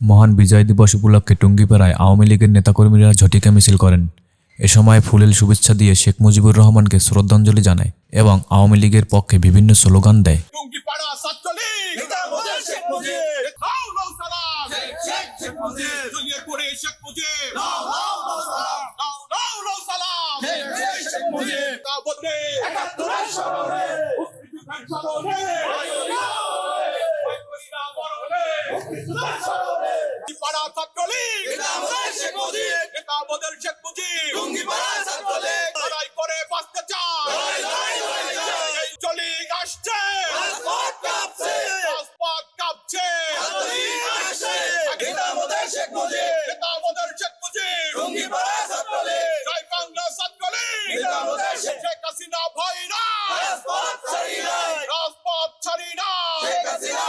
মহান বিজয় দিবস উপলক্ষে টুঙ্গিপাড়ায় আওয়ামী লীগের নেতাকর্মীরা ঝটিকা মিছিল করেন। এ সময় ফুলেল শুভেচ্ছা দিয়ে শেখ মুজিবুর রহমানকে শ্রদ্ধাঞ্জলি জানায় এবং আওয়ামী লীগের পক্ষে বিভিন্ন স্লোগান দেয়। আমাদের শেখ মুজিব। লড়াই করে বাঁচতে চায় চলিগ আসছে কাঁপছে। রাজপথ কাঁপছে ছাত্রলীগ আসছে। নেতা মোদের শেখ মুজিব। আমাদের শেখ মুজিব টুঙ্গিপাড়া ছাত্রলীগ। জয় বাংলা ছাত্রলীগ নেতা আমাদের শেখ- শেখ হাসিনা ভয় না রাজপথ ছাড়ি নাই। রাজপথ ছাড়ি না শেখ হাসিনা